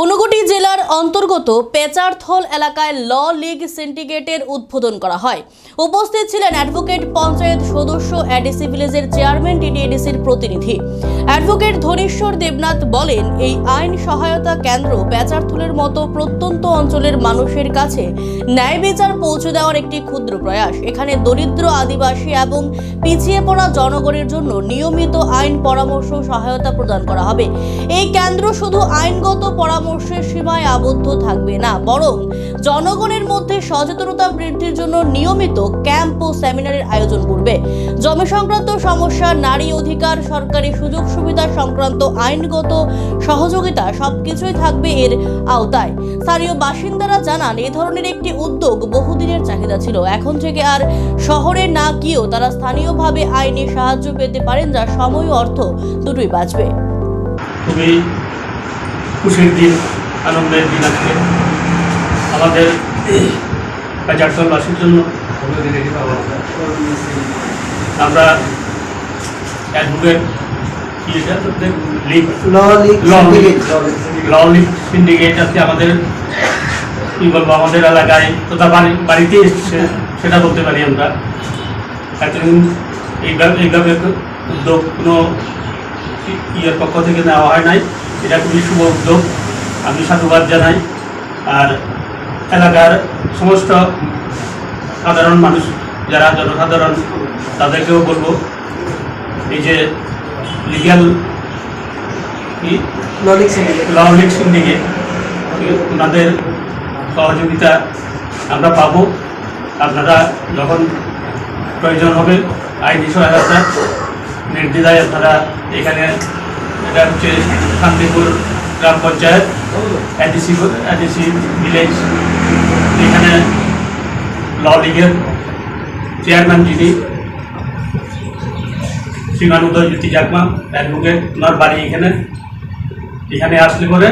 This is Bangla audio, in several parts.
ঊনকোটি জেলার অন্তর্গত পেচারথল এলাকায় ল লিগ সিন্ডিকেটের উদ্বোধন করা হয়। উপস্থিত ছিলেন অ্যাডভোকেট পঞ্চায়েত সদস্য এডিসি ভিলেজের চেয়ারম্যান টিডিএডিসির প্রতিনিধি। অ্যাডভোকেট ধনেশ্বর দেবনাথ বলেন, এই আইন সহায়তা কেন্দ্র পেচারথলের মতো প্রত্যন্ত অঞ্চলের মানুষের কাছে ন্যায় বিচার পৌঁছে দেওয়ার একটি ক্ষুদ্র প্রয়াস। এখানে দরিদ্র আদিবাসী এবং পিছিয়ে পড়া জনগণের জন্য নিয়মিত আইন পরামর্শ সহায়তা প্রদান করা হবে। এই কেন্দ্র শুধু আইনগত পরামর্শের সীমায় আবদ্ধ থাকবে না। বরং জনগণের মধ্যে সচেতনতা বৃদ্ধির জন্য নিয়মিত ক্যাম্প ও সেমিনারের আয়োজন করবে। জমি সংক্রান্ত সমস্যা, নারী অধিকার, সরকারি সুযোগ সুবিধা সংক্রান্ত আইনগত সহযোগিতা সবকিছুই থাকবে এর আওতায়। স্থানীয় বাসিন্দারা জানান, এ ধরনের একটি উদ্যোগ বহুদিনের চাহিদা ছিল। এখন থেকে আর শহরে না গিয়েও তারা স্থানীয়ভাবে আইনি সাহায্য পেতে পারেন, যা সময় অর্থ দুটোই বাঁচবে। খুশির দিন। আনন্দের দিন আজকে। আমাদের চারশোবাসীর জন্য আমরা অ্যাডভোকেট সিন্ডিকেট আজকে আমাদের। কী বলব আমাদের এলাকায় তথা বাড়ি বাড়িতে এসছে সেটা বলতে পারি আমরা। এতদিন এইভাবে এইভাবে উদ্যোগ কোনো ইয়ের পক্ষ থেকে নেওয়া হয় নাই। এটা খুবই শুভ উদ্যোগ। আমি সাধুবাদ জানাই। আর এলাকার সমস্ত সাধারণ মানুষ যারা জনসাধারণ তাদেরকেও বলব এই যে লিগ্যাল কি? ল লিগ। ললিক সিন্ডিকেট ওনাদের সহযোগিতা আমরা পাবো। আপনারা যখন প্রয়োজন হবে আইনি সহায়তা নির্দ্বিধায় আপনারা এখানে এটা হচ্ছে শান্তিপুর গ্রাম পঞ্চায়েত এডিসি এডিসি ভিলেজ, এখানে ল লিগের চেয়ারম্যান যিনি সীমানুদয় জ্যোতি জাকমা অ্যাডভোকেট ওনার বাড়ি এখানে। এখানে আসলে পরে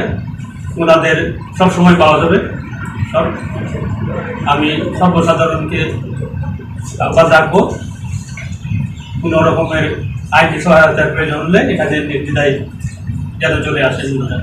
ওনাদের সব সময় পাওয়া যাবে। সব আমি সর্বসাধারণকে আহ্বান রাখব কোনো রকমের আইনি সহায়তার প্রয়োজন হলে এখানে নির্দ্বিধায় যেন চলে আসেন ওনারা